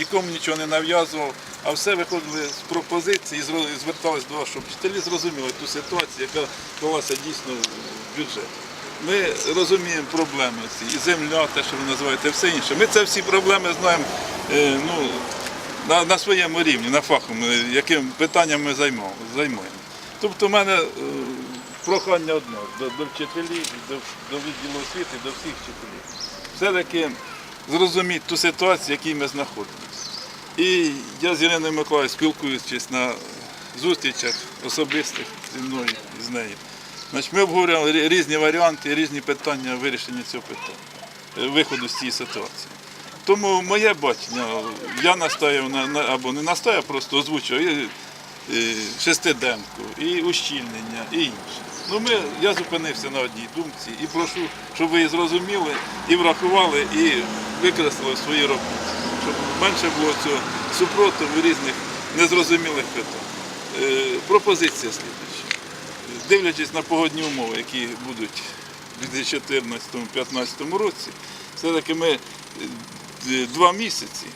нікому нічого не нав'язував, а все виходили з пропозицій і звертались до вас, щоб вчителі зрозуміли ту ситуацію, яка склалася дійсно в бюджеті. Ми розуміємо проблеми ці, і земля, те, що ви називаєте, все інше. Ми це всі проблеми знаємо е, ну, на, на своєму рівні, на фаховому, яким питанням ми займаємо. займаємо. Тобто в мене е, прохання одне до, до вчителів, до, до відділу освіти, до всіх вчителів. Все-таки зрозуміти ту ситуацію, в якій ми знаходимося. І я з Іриною Миколаївною спілкуючись на зустрічах особистих зі мною і з нею. Значить, ми обговорювали різні варіанти, різні питання вирішення цього питання, е, виходу з цієї ситуації. Тому моє бачення, я настояв на, на або не настояв, просто і шестиденку, і ущільнення, і інше. Ну, ми, я зупинився на одній думці і прошу, щоб ви її зрозуміли і врахували, і використали в своїй роботі, щоб менше було цього супротиву різних незрозумілих питань. Е, пропозиція слідуюча. Дивлячись на погодні умови, які будуть у 2014-2015 році, все-таки ми е, два місяці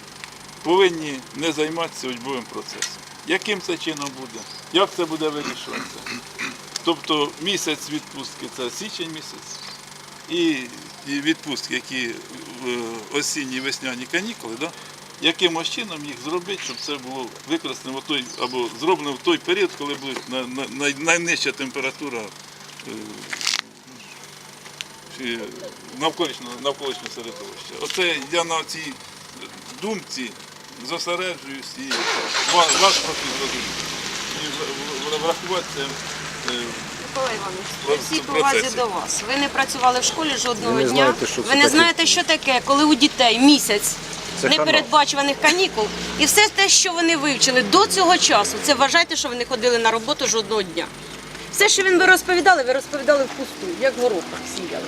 повинні не займатися учбовим процесом. Яким це чином буде? Як це буде вирішуватися? Тобто місяць відпустки це січень місяць, і, і відпустки, які осінні весняні канікули, да? якимось чином їх зробити, щоб це було використано в той, або зроблено в той період, коли буде на, на, найнижча температура е, навколишнього, навколишнього середовища. Оце я на цій думці зосереджуюсь і ва- вас прошу зрозуміти. І врахувати це. Микола Іванович, при всій повазі до вас. Ви не працювали в школі жодного Ви не дня. знаєте, що ви не знаєте, що таке, коли у дітей місяць Це непередбачуваних канікул, і все те, що вони вивчили до цього часу, це вважайте, що вони ходили на роботу жодного дня. Все, що він ви розповідали, ви розповідали впусту, як горохах сіяли.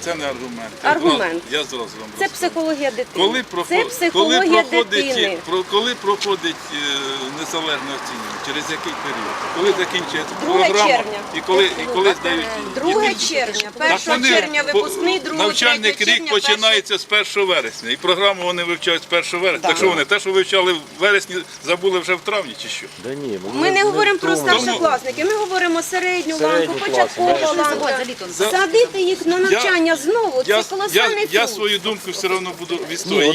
Це не аргумент. Аргумент. Я зразу вам Це психологія дитини. Коли, Це психологія коли проходить, дитини. про... коли проходить е, незалежне оцінювання, через який період? Коли закінчується 2 програма червня. і коли, і коли здають 2 червня, 1 червня випускний, 2 Навчальний 3 рік починається з 1 вересня, і програму вони вивчають з 1 вересня. Так що вони те, що вивчали в вересні, забули вже в травні чи що? Да ні, Ми не говоримо про старшокласники, ми говоримо середню ланку, ланка. За- Садити їх на навчання знову, це я, колосальний я труд. свою думку все одно буду відстоювати.